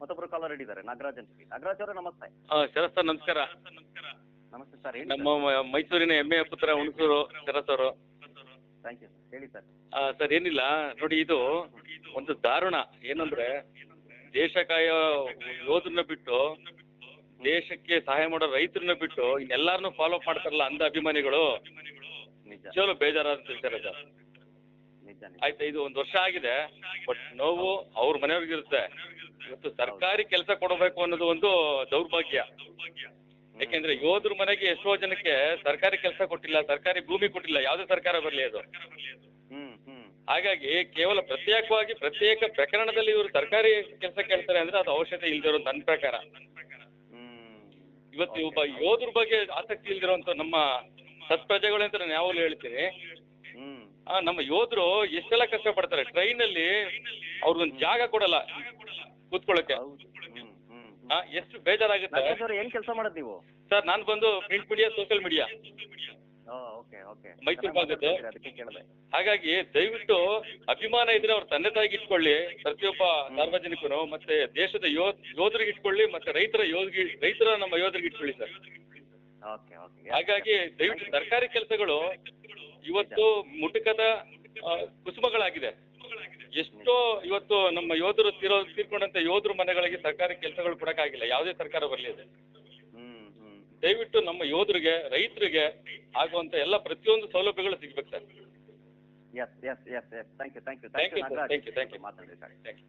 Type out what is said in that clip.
ಮತ್ತೊಬ್ರು ಕಾಲರ್ ಇದ್ದಾರೆ ನಾಗರಾಜ್ ಅಂತ ಹೇಳಿ. ನಾಗರಾಜ್ ಅವರೇ ನಮಸ್ತೆ. ಆ, ಶರತ್ ಸರ್ ನಮಸ್ಕಾರ. ನಮಸ್ತೆ ಸರ್ ಹೇಳಿ ನಮ್ಮ ಮ- ಮೈಸೂರಿನ ಹೆಮ್ಮೆಯ ಪುತ್ರ ಹುಣಸೂರು ಶರತ್ ಅವರು ಥ್ಯಾಂಕ್ ಯು ಸರ್ ಹೇಳಿ ಸರ್. ಆ, ಸರ್ ಏನಿಲ್ಲ. ನೋಡಿ ಇದು ಒಂದು ದಾರುಣ ಏನಂದ್ರೆ ದೇಶ ಕಾಯೋ ಯೋಧರನ್ನ ಬಿಟ್ಟು ದೇಶಕ್ಕೆ ಸಹಾಯ ಮಾಡೋ ರೈತರನ್ನ ಬಿಟ್ಟು ಇನ್ನೆಲ್ಲಾರನ್ನೂ ಫಾಲೋ ಅಪ್ ಮಾಡ್ತಾರಲ್ಲ ಅಂದ ಅಭಿಮಾನಿಗಳು. ನಿಜ. ನಿಜವಾಗ್ಲೂ ವಿಚಾರ ಸರ್. ನಿಜ ನಿಜ. ಆಯ್ತಾ ಇದು ಒಂದು ವರ್ಷ ಆಗಿದೆ. ಬಟ್ ನೋವು ಅವ್ರ ಮನೆಯವ್ರಿಗಿರುತ್ತೆ. ಇವತ್ತು ಸರ್ಕಾರಿ ಕೆಲಸ ಕೊಡಬೇಕು ಅನ್ನೋದು ಒಂದು ದೌರ್ಭಾಗ್ಯ. ಯಾಕೆಂದ್ರೆ ಯೋಧರ ಮನೆಗೆ ಎಷ್ಟೋ ಜನಕ್ಕೆ ಸರ್ಕಾರಿ ಕೆಲಸ ಕೊಟ್ಟಿಲ್ಲ ಸರ್ಕಾರಿ ಭೂಮಿ ಕೊಟ್ಟಿಲ್ಲ ಯಾವುದೇ ಸರ್ಕಾರ ಬರಲಿ ಅದು. ಹಾಗಾಗಿ ಕೇವಲ ಪ್ರತ್ಯೇಕವಾಗಿ ಪ್ರತ್ಯೇಕ ಪ್ರಕರಣದಲ್ಲಿ ಇವರು ಸರ್ಕಾರಿ ಕೆಲಸ ಕೇಳ್ತಾರೆ ಅಂದ್ರೆ ಅದು ಅವಶ್ಯತೆ ಇಲ್ದಿರೋ ನನ್ನ ಪ್ರಕಾರ. ಹ್ಮ್ ಇವತ್ತು ಒಬ್ಬ ಯೋಧರ ಬಗ್ಗೆ ಆಸಕ್ತಿ ಇಲ್ದಿರೋಂಥ ನಮ್ಮ ಸತ್ಪ್ರಜೆಗಳು ಅಂತ ನಾನು ಯಾವಾಗಲೂ ಹೇಳ್ತೀನಿ. ನಮ್ಮ ಯೋಧರು ಎಷ್ಟೆಲ್ಲ ಟ್ರೈನ್ ಟ್ರೈನಲ್ಲಿ ಅವ್ರಿಗೊಂದು ಜಾಗ ಕೊಡಲ್ಲ. ಕೂತ್ಕೊಳ್ಳೋಕೆ. ಎಷ್ಟು ಬೇಜಾರಾಗುತ್ತೆ? ನಾಗರಾಜ್ ಅವ್ರೆ ಏನ್ ಕೆಲಸ ಮಾಡೋದು ನೀವು? ಸರ್ ನಾನು ಬಂದು print media social media okay okay. Mysore ಭಾಗದ್ದು. ಅದಕ್ಕೆ ಕೇಳಿದೆ. ಹಾಗಾಗಿ ದಯವಿಟ್ಟು ಅಭಿಮಾನ ಇದ್ರೆ ಅವ್ರ ತಂದೆ ತಾಯಿಗೆ ಇಟ್ಕೊಳ್ಳಿ. ಪ್ರತಿಯೊಬ್ಬ ಸಾರ್ವಜನಿಕರು ಮತ್ತೆ ದೇಶದ ಯೋ ಯೋಧರಿಗೆ ಇಟ್ಕೊಳ್ಳಿ ಮತ್ತೆ ರೈತರ ಯೋಧರಿಗೆ ರೈತರ ನಮ್ಮ ಯೋಧರಿಗೆ ಇಟ್ಕೊಳ್ಳಿ ಸರ್. Okay okay. ಹಾಗಾಗಿ ದಯವಿಟ್ಟು ಸರ್ಕಾರಿ ಕೆಲಸಗಳು ಇವತ್ತು ಮುಟುಕದ ಆ, ಕುಸುಮಗಳಾಗಿದೆ. ಎಷ್ಟೋ ಇವತ್ತು ನಮ್ಮ ಯೋಧರು ತೀರೋ ತೀರ್ಕೊಂಡಂತ ಯೋಧರ ಮನೆಗಳಿಗೆ ಸರ್ಕಾರಿ ಕೆಲಸಗಳು ಕೊಡಕ್ಕಾಗಿಲ್ಲ. ಯಾವುದೇ ಸರ್ಕಾರ ಬರಲಿ ಇದೆ ದಯವಿಟ್ಟು ನಮ್ಮ ಯೋಧರಿಗೆ ರೈತರಿಗೆ ಆಗುವಂತ ಎಲ್ಲ ಪ್ರತಿಯೊಂದು ಸೌಲಭ್ಯಗಳು ಸಿಗ್ಬೇಕು sir. Yes yes yes yes thank you thank you thank you thank you thank you. ಮಾತಾಡಿ ಸರ್ ಥ್ಯಾಂಕ್ ಯು